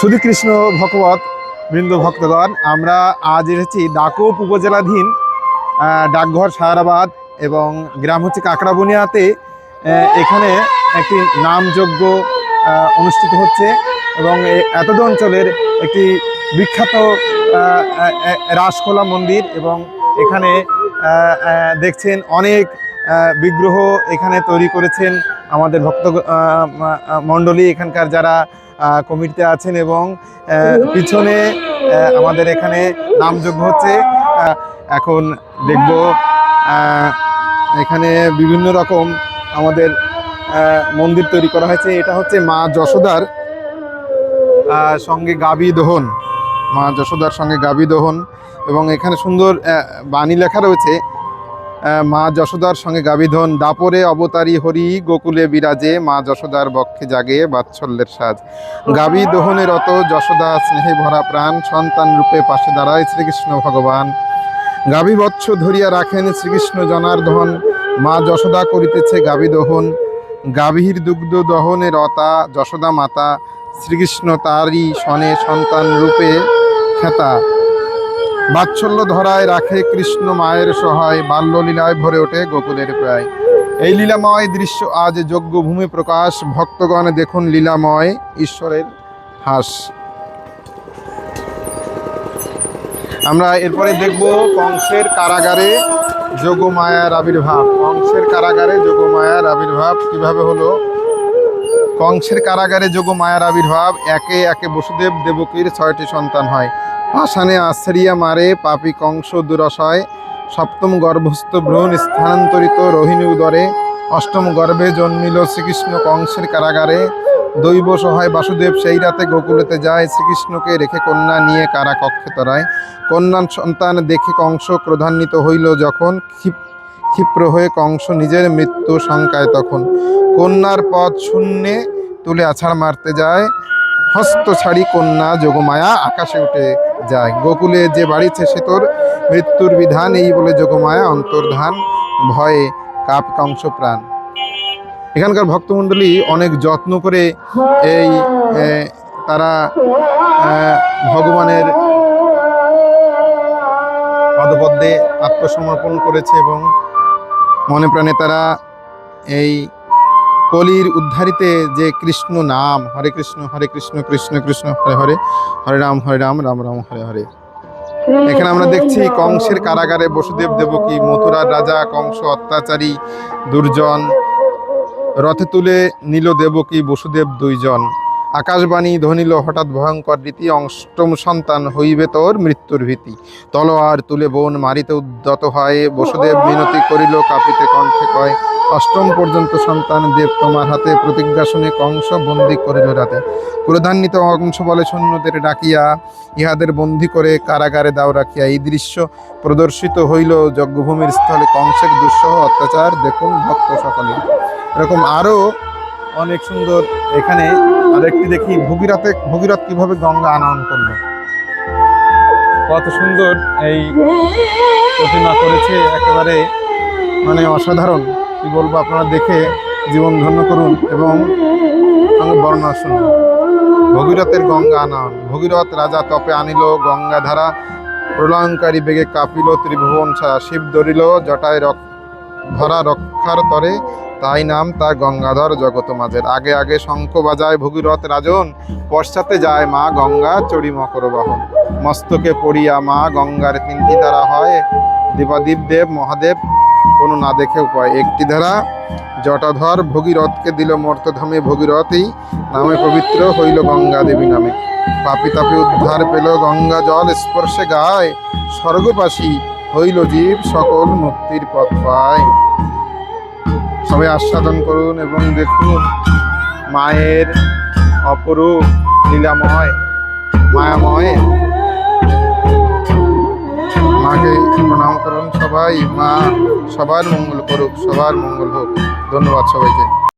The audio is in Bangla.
শুধু কৃষ্ণ ভগবত বৃন্দ ভক্তগণ, আমরা আজ এসেছি ডাকোপ উপজেলাধীন ডাকঘর সাহারাবাদ এবং গ্রাম হচ্ছে কাকড়াবনিয়াতে এখানে একটি নামযজ্ঞ অনুষ্ঠিত হচ্ছে এবং এতদ অঞ্চলের একটি বিখ্যাত রাসখোলা মন্দির এবং এখানে দেখছেন অনেক বিগ্রহ এখানে তৈরি করেছেন আমাদের ভক্ত মণ্ডলী এখানকার যারা কমিটিতে আছেন এবং পিছনে আমাদের এখানে নামযোগ্য হচ্ছে। এখন দেখব এখানে বিভিন্ন রকম আমাদের মন্দির তৈরি করা হয়েছে। এটা হচ্ছে মা যশোদার সঙ্গে গাবি দহন। মা যশোদার সঙ্গে গাবি দহন। এবং এখানে সুন্দর বাণী লেখা রয়েছে। মা যশোদার সঙ্গে গাবিধন। দাপরে অবতারী হরি, গোকুলে বিরাজে, মা যশোদার বক্ষে জাগে বাৎসল্যের সাজ। গাবি দহনের অত যশোদা স্নেহে ভরা প্রাণ, সন্তান রূপে পাশে দাঁড়ায় শ্রীকৃষ্ণ ভগবান। গাভী বৎস ধরিয়া রাখেন শ্রীকৃষ্ণ জনার্দন, মা যশোদা করিতেছে গাভী দহন। গাভীর দুগ্ধ দহনের অতা যশোদা মাতা, শ্রীকৃষ্ণ তারই সনে সন্তান রূপে খেতা। বাৎসল্য ধরায় রাখে কৃষ্ণ মায়ের সহায়, বাল্যলীলায় ভরে ওঠে গোকুলের প্রায়। এই লীলাময় দৃশ্য আজ যজ্ঞভূমি প্রকাশ। ভক্তগণ দেখুন লীলাময় ঈশ্বরের হাস। আমরা এরপরে দেখব কংসের কারাগারে যোগমায়ার আবির্ভাব। কংসের কারাগারে যোগমায়ার আবির্ভাব কীভাবে হলো? কংসের কারাগারে যোগমায়ার আবির্ভাব, একে একে বসুদেব দেবকীর ছয়টি সন্তান হয়। পাষাণে আশ্রিয়া মারে, পাপি কংস দুরশয়। সপ্তম গর্ভস্থ ভ্রূণ স্থানান্তরিত রোহিণী উদরে। অষ্টম গর্ভে জন্মিল শ্রীকৃষ্ণ কংসের কারাগারে। দৈব সহায় বাসুদেব সেই রাতে গোকুলেতে যায়, শ্রীকৃষ্ণকে রেখে কন্যা নিয়ে কারা কক্ষে তরায়। কন্যার সন্তান দেখে কংস ক্রধান্বিত হইল যখন ক্ষিপ ক্ষিপ্র হয়ে কংস নিজের মৃত্যু শঙ্কায় তখন। কন্যার পথ শূন্যে তুলে আছাড় মারতে যায়। হস্ত ছাড়ি কন্যা যোগমায়া আকাশে উঠে। যায়। গোকুলে যে বাড়িছে সে তোর মৃত্যুর বিধান, এই বলে যোগমায়া অন্তর্ধান, ভয়ে কাপ কংস প্রাণ। এখানকার ভক্তমণ্ডলী অনেক যত্ন করে এই তারা ভগবানের পদপদ্মে আত্মসমর্পণ করেছে এবং মনে প্রাণে তারা এই কলির উদ্ধারিতে যে কৃষ্ণ নাম, হরে কৃষ্ণ হরে কৃষ্ণ কৃষ্ণ কৃষ্ণ, হরে হরে হরে রাম হরে রাম রাম রাম, হরে হরে। এখানে আমরা দেখছি কংসের কারাগারে বসুদেব দেবকী, মথুরার রাজা, কংস অত্যাচারী দুর্জন। রথে তুলে নীল দেবকী বসুদেব দুইজন। আকাশবাণী ধ্বনিল হঠাৎ ভয়ঙ্কর রীতি, অষ্টম সন্তান হইবে তোর মৃত্যুর ভীতি। তলোয়ার তুলে বোন মারিতে উদ্যত হয়, বসুদেব মিনতি করিল, কাঁপিতে কণ্ঠে কয়, অষ্টম পর্যন্ত সন্তান দেব তোমার হাতে, প্রতিজ্ঞা শুনে কংস বন্দি করিল রাতে। ক্রোধান্বিত অংশ বলে সৈন্যদের ডাকিয়া, ইহাদের বন্দি করে কারাগারে দাও রাখিয়া, এই দৃশ্য প্রদর্শিত হইল যজ্ঞভূমির স্থলে। কংসের দুঃসহ অত্যাচার, দেখুন ভক্ত সকলে। এরকম আরও অনেক সুন্দর। এখানে আরেকটি দেখি, ভগীরথে ভগীরথ কীভাবে গঙ্গা আনয়ন করল। কত সুন্দর এই প্রতিমা করেছে, একেবারে মানে অসাধারণ। কি বলব, আপনারা দেখে জীবন ধন্য করুন এবং বর্ণনা শুনুন ভগীরথের গঙ্গা আনয়ন। ভগীরথ রাজা তপে আনিল গঙ্গা ধারা প্রলয়ঙ্কারী বেগে কাঁপিল, ত্রিভুবন ছাড়া শিব ধরিল, জটায় রক ধরা রক্ষার তরে, তাই নাম তার গঙ্গাধর জগত মাঝের। আগে আগে শঙ্খ বাজায় ভগীরথ রাজন, পশ্চাতে যায় মা গঙ্গা চড়ি মকর বাহন। মস্তকে পড়িয়া মা গঙ্গার তিনটি ধারা হয় দেবাদীপ দেব, মহাদেব, কোনো না দেখে উপায়। একটি ধারা, জটাধর ভগীরথকে দিল মর্তধামে ভগীরথই, নামে পবিত্র হইল গঙ্গা দেবী নামে। পাপি তাপি উদ্ধার পেল গঙ্গা জল স্পর্শে গায়, স্বর্গবাসী হইল জীব সকল মুক্তির পথ পায়। সবাই আস্বাদন করুন এবং দেখুন মায়ের অপরূপ লীলাময়, মায়াময়। মাকে প্রণাম করুন সবাই, মা সবার মঙ্গল করুক, সবার মঙ্গল হোক। ধন্যবাদ সবাইকে।